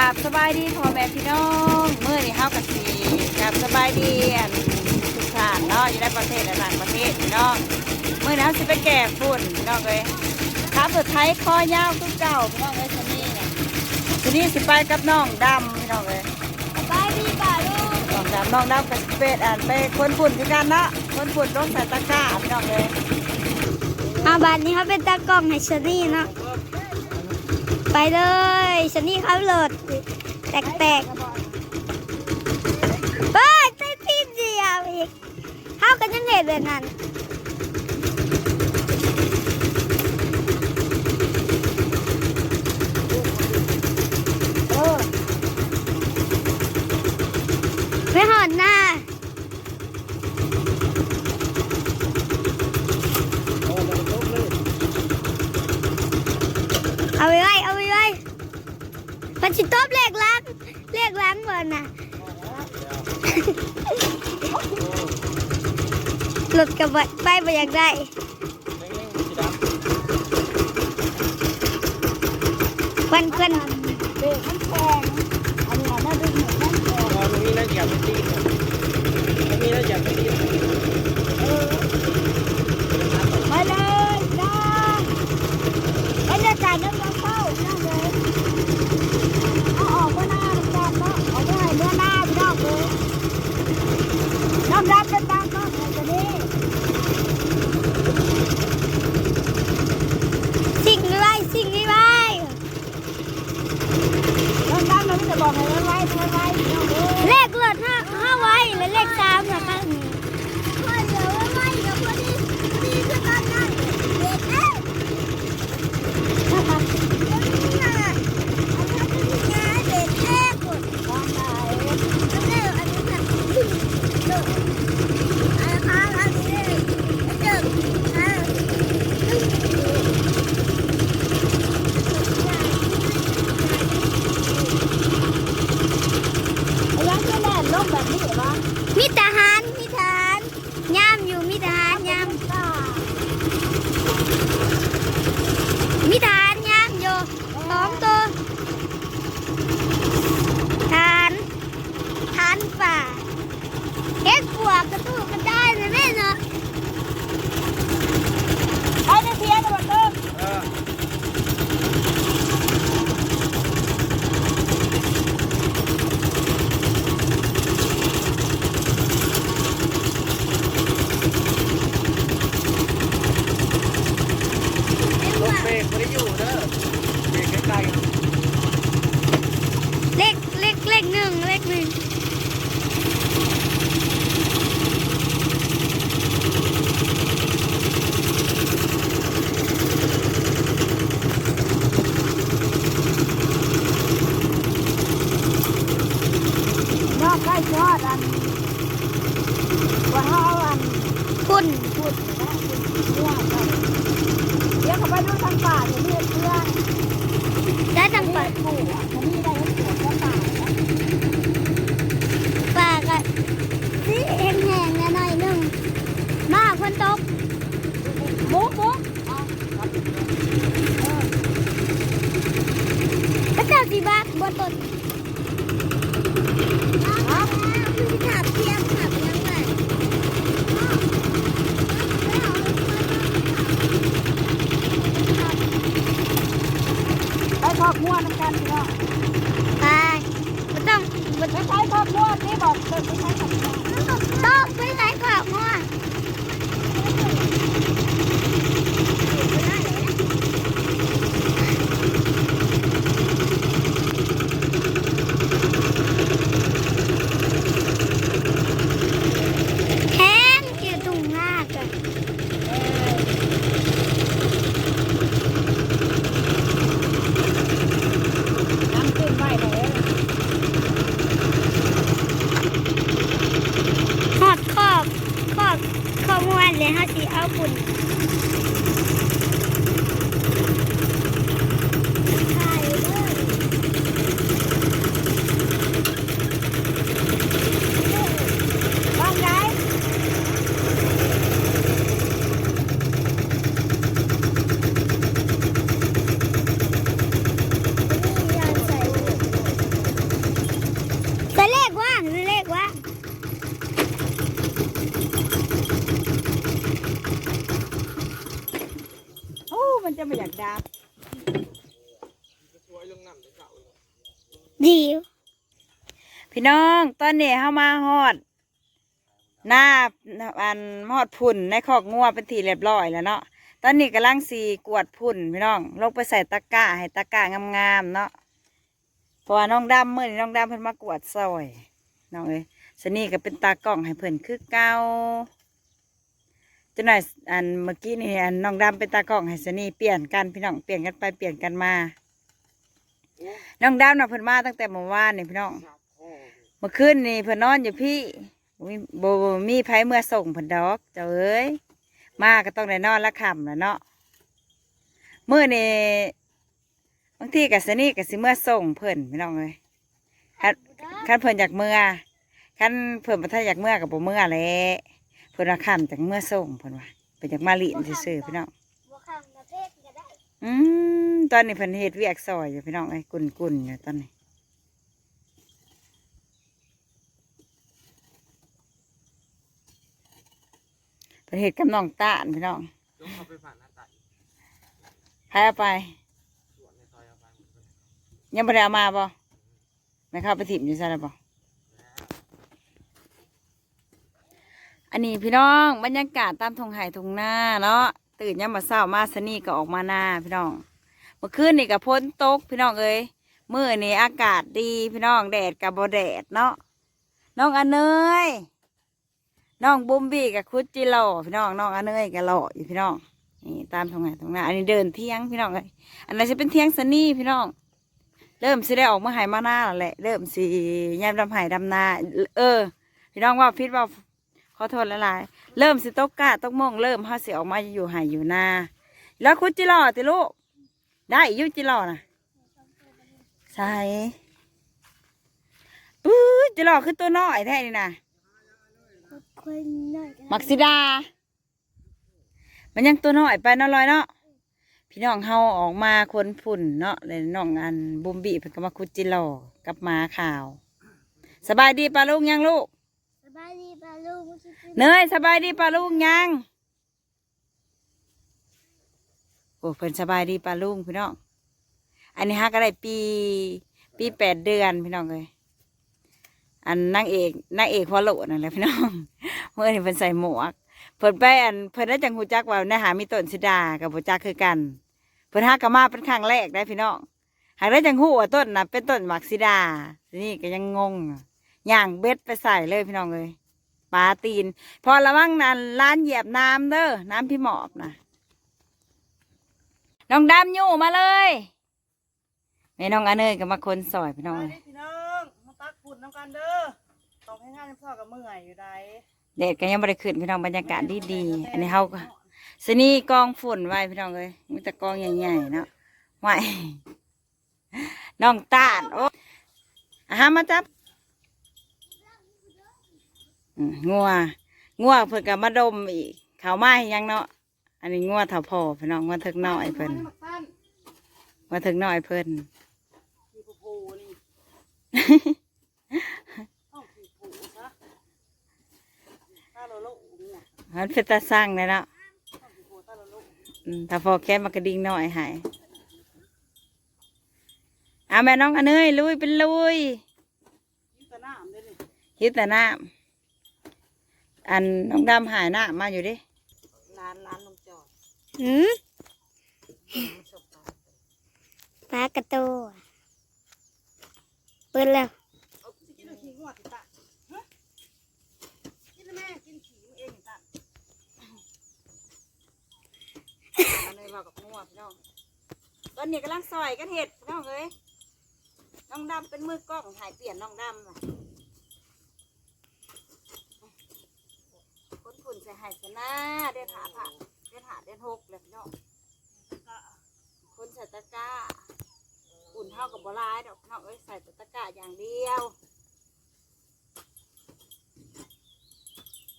ราบสบายดีพ่อแม่พี่น้องเมื่อนี้เฮากับสีกราบสบายดีอันทุกท่านเนาะอยู่ในประเทศและต่างประเทศพี่น้องเมื่อนี้เฮาสิไปแก่ฝุ่นพี่น้องเลยครับสุดท้ายคอยาวคือเก่าพี่น้องเลยชนี่เนี่ยชนี่สิไปกับน้องดำพี่น้องเลยสบายดีป่ะลูกน้องดำน้องดำกับเป็ดอ่านไปคนฝุ่นคือกันเนาะคนฝุ่นต้องใส่ตะกร้าพี่น้องเลยอาบันนี้เขาเป็นตากล้องให้ชนี่เนาะ ไปเลยฉันนี่เขาโหลดแตกๆเฮ้ยใช่พี่เดียวอีกเขากันยังไงแบบนั้น เออ ไม่หอนหน้า เอาไว้ไว้เอาไว้ไว้มันชิตบเลขล้างเลขล้างก่อนน่ะ หลุดกับใบไปอยากได้วันเพื่อนเด็กมันแพงอันนี้น่าดึงเหมือนนั่นแพงมันมีน่าเหยียบไม่ตีมันมีน่าเหยียบไม่ตีเลยนะบรรยากาศน้ำมันเข้านั่งเลยเอาออกเมื่อหน้าน้ำแดงเนาะเอาไปให้เมื่อหน้าพี่น้องเลยน้ำรับเป็นตามก็แต่จะนี่ สิ่งไม่ไหวสิ่งไม่ไหว น้ำรับเราไม่จะบอกให้ไว้ไว้ไว้พี่น้องเลย เลขเลือดห้าห้าไว้และเลขสามนะคะพ่อเดี๋ยวไว้เดี๋ยวพอดีพอดีคือตอนนั้นเด็กเอ้ยไอ้ยังก็แน่นลงแบบนี้เหรอ มีทหารมีทหารย่ามอยู่มีทหารย่าม จ้า มีทหารย่ามอยู่สองตัวทหารทหารป่า เอ็กปวกกระตู้กระได้เลยแม่เนาะไปในเทียนวันเดิมเออรถเบรกไม่ได้อยู่เด้อเบรกใกล้ๆเลขเลขเลขหนึ่งเลขหนึ่ง ยอดได้ยอดอันว่าเขาเอาอันคุณพูดนะพูดเรื่อนเดี๋ยวเขาไปดูทางป่าอย่างนี้เพื่อนได้ตังปิปัดดปู่อะมันนี่ได้ทั้งสวนและป่านะปากอะสีแห้งแห้งๆหน่อยนึงมาคนตก มุกมุก พระเจ้าสีบากบนต้น ฮะ คือขับเทียมขับยังไง ไปขอบม้วนกันพี่น้อง ไปไม่ต้อง ไม่ใช้ขอบม้วนนี่บอกเกิดไม่ใช้ขอบม้วนต้องไปไหนก่อนมั่วแห้งเกี่ยวตุ่มมากอะ น้ำขึ้นไว้เลย หอดขอบขอบขอบมวนเลยฮะสีเอาปุ่นถ่ายเลย บ้านไหน นี่ยางใส่ ดาบดีพี่น้องตอนนี้เข้ามาฮอด หน้าอันฮอดพุ่นในคอกงัวเป็นทีเรียบร้อยแล้วเนาะตอนนี้กำลังสีกวดพุ่นพี่น้องลงไปใส่ตะกร้าให้ตะกร้างามๆเนาะเพราะว่าน้องดำเมื่อนี้น้องดำเพิ่นมากวดซอยน้องเอ้ยสนี่ก็เป็นตากล้องให้เพิ่นคือเก่า จังหน่อยอันเมื่อกี้นี่อันน้องดำเป็นตากล้องให้สนี่เปลี่ยนกันพี่น้องเปลี่ยนกันไปเปลี่ยนกันมา น้องดำน่ะเพิ่นมาตั้งแต่เมื่อวานนี่พี่น้องเมื่อคืนนี่เพิ่นนอนอยู่พี่บ่มีบมีไผเมื่อส่งเพิ่นดอกเจ้าเอ้ยมาก็ต้องได้นอนละค่ำแล้วเนาะเมื้อนี่บางทีก็สนี่ก็สิเมื่อส่งเพิ่นพี่น้องเอ้ยคันคันเพิ่นอยากเมื่อคันเพิ่นบ่ทันอยากเมื่อก็บ่เมื่อแหละ พิ่นว่าค่ำจังเมื่อส่งเพิ่นว่าเพิ่นอยากมาลินซื่อๆพี่น้องบัวคำประเภทก็ได้อืมตอนนี้เพิ่นเฮ็ดเวียกซอยอยู่พี่น้องไอ้ยกุนๆอยู่ตอนนี้เพิ่นเฮ็ดกับน้องตาลพี่น้องต้องเข้าไปผ่านหน้าต่างใครเอาไปสวนในซอยเอาไป ยังบ่ได้เอามาบ่ไม่เข้าไปถิ่มอยู่ซะแล้วบ่ อันนี้พี่น้องบรรยากาศตามทงไห่ทงหน้าเนาะตื่นยามมาเช้ามาสนี่ก็ออกมาหน้าพี่น้องเมื่อคืนนี่ก็พ้นตกพี่น้องเอ้ยมื้อนี้อากาศดีพี่น้องแดดกับบแดดเนาะน้องอเนยน้องบุมบี้กับคุดจิโร่พี่น้องน้องอเนยกับหล่ออยู่พี่น้องนี่ตามทงไห่ทงหน้าอันนี้เดินเที่ยงพี่น้องเอ้ยอันนี้จะเป็นเที่ยงสนี่พี่น้องเริ่มสิได้ออกมาหายมาหน้าแล้วแหละเริ่มสิยามดำหายดำนาเออ พี่น้องว่าพิษว่า อโทษละลาย เริ่มสิตกกะตกโมงเริ่มห้าเสิออกมาอยู่หายอยู่นา แล้วคุณจิรอติลูก ได้ยุจิรอนะใช่ปื้อจิรอคือตัวน้อยแท้นี่นะมักซิดา มันยังตัวน้อยไปนาะลอยเนาะพี่น้องเฮาออกมาคนฝุ่นเนาะเลยน้องอันบุมบีเพิ่นก็มาคุดจิรอกับมาข่าว สบายดีปะลูกยังลูก สบายดีปะลูกไม่คิด เนยสบายดีปะลุงยังโอ้เพิ่นสบายดีปะลุงพี่น้องอันนี้ฮะก็ได้ปี ปีแปดเดือนพี่น้องเลยอันนางเอกนางเอกพอโลนั่นแหละพี่น้องเมื่อนี้เพิ่นใส่หมวกเพิ่นไปอันเพิ่นได้จังหูจักว่าในหามีต้นสิดากับหูจักคือกันเพิ่นหากะมาเป็นครั้งแรกได้พี่น้องหากได้จังหูว่าต้นน่ะเป็นต้นหมากสิดานี่ก็ยังงงอย่างเบ็ดไปใส่เลยพี่น้องเลย ปลาตีน พอระวังนั้นร้านเหยียบน้ำเด้อน้ำพี่หมอบนะน้องดำอยู่มาเลยแม่น้องอันเนยก็มาคนซอยพี่น้องไปเอ้ยดิพี่น้องมาตักฝุ่นน้ำกันเด้อต้องให้งานพ่อกับเมื่อยอยู่ใดแดดก็ยังไม่ได้ขึ้นพี่น้องบรรยากาศดีดีๆอันนี้เขาก็สนี่กองฝุ่นไว้พี่น้องเลยมีแต่กองใหญ่ๆเนาะไหวน้องตาดโอ้อาหามาจับอืม งัวงัวเพิ่นก็มาดมอีกเขามาให้ยังเนาะอันนี้งัวเถาพอพี่น้องงัวถึกน้อยเพิ่นมาให้มักสั้นมาถึงหน่อยเพิ่นขี่ผูผูนี่ต้องขี่ผูซะตาโลโลนี่น่ะมันเป็นตาสร้างเลยเนาะต้องขี่ผูตาโลโลอืมถ้าพอแค่มากระดิ่งหน่อยหายเอาแม่น้องอันเนยลุยเป็นลุยยิ่งแต่น้ำเด้ อนี่ฮิตแต่น้ำอันน้องดำหายน้ำมาอยู่ดิร้านร้านลงจอดหืมมันสบตาปลากระโตอะเปิดแล้วเอาสิกินเอาขี้งวดติตาฮะกินแล้วแม่กินขี้มึงเองติตาอันเนยบอกกับงัวพี่น้องตอนนี้กำลังซอยกันเห็ดพี่น้องเอ้ยน้องดำเป็นมือกล้องถ่ายเปลี่ยนน้องดำ น่ะคนฝุ่นใส่หายชนะเดินหาผ่าเดินหาเดินหกเลยพี่น้องคนใส่ตะกร้าอุ่นเท่ากับบร้ายดอกเนาะเอ้ยใส่แต่ตะกร้าอย่างเดียว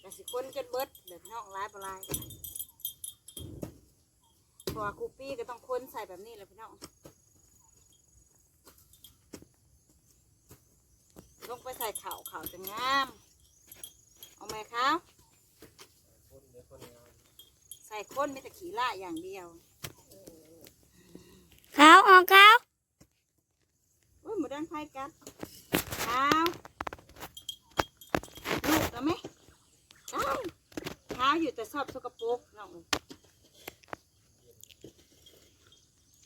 แต่สิคนจนเบิดเหลือพี่น้องร้ายบร้ายกันเพราะว่าคูปี้ก็ต้องคนใส่แบบนี้แหละพี่น้องลงไปใส่เข่าเข่าจะงาม เอาไหมครับ ใส่ข้นไม่แต่ขี้ล่าอย่างเดียวขาวออกขาวโอ้ยหมูแดงไฟกัดข้าวลูกเอาไหมอ้าวข้าวอยู่แต่ชอบสกปรกน้องเอ้ย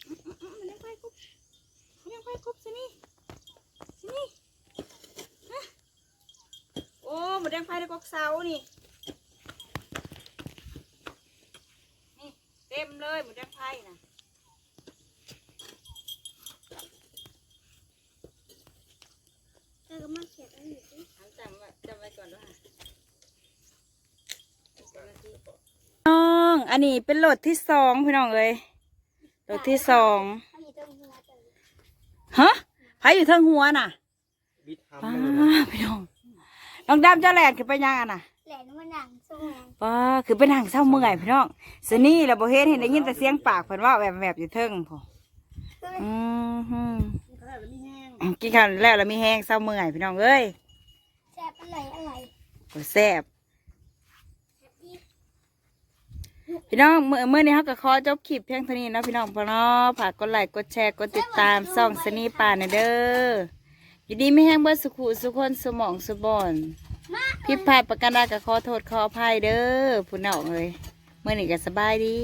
อื้ออื้ออื้อหมูแดงไฟกุ๊บหมูแดงไฟกุ๊บสินี่สินี่ฮะโอ้หมูแดงไฟได้กอกเสานี่ เต็มเลยหมูแดงไฟน่ะเออมาเขียนอันนี้อันจำไว้จำไว้ก่อนด้วยน้องอันนี้เป็นโหลดที่สองพี่น้องเอ้ยโหลดที่สองอันนี้ต้องหัวใจฮะใครอยู่เทิงหัวน่ะบิดทำป้าเลยนะ พี่น้องน้องดำเจ้าแหลนคือไปยังอะน่ะแหลนมันหนังสมองป้าคือเป็นหางเศร้าเมื่อยพี่น้องสนี่เราบ่เฮ็ดเห็นได้ยินแต่เสียงปากเพิ่นเว่าแบบแบบอยู่เทิงพออืมฮึเขาได้แล้วมีแห้งกินข้าวแล้วแล้วมีแห้งเศร้าเมื่อยพี่น้องเอ้ยแซ่บอะไรอะไรโอ้แซ่บพี่น้องเมื่อเมื่อนี้เขาก็ขอจบคลิปเพียงเท่านี้เนาะพี่น้องพอเนาะฝากกดไลค์กดแชร์กดติดตามซ่องสนีป่าในเด้ออยู่ดีไม่แห้งเบิดสุขุสุคนสมองสุบอน พิพาทประกันได้ก็ขอโทษขออภัยเด้อผู้น้องเลยเมื่อนี้ก็สบายดี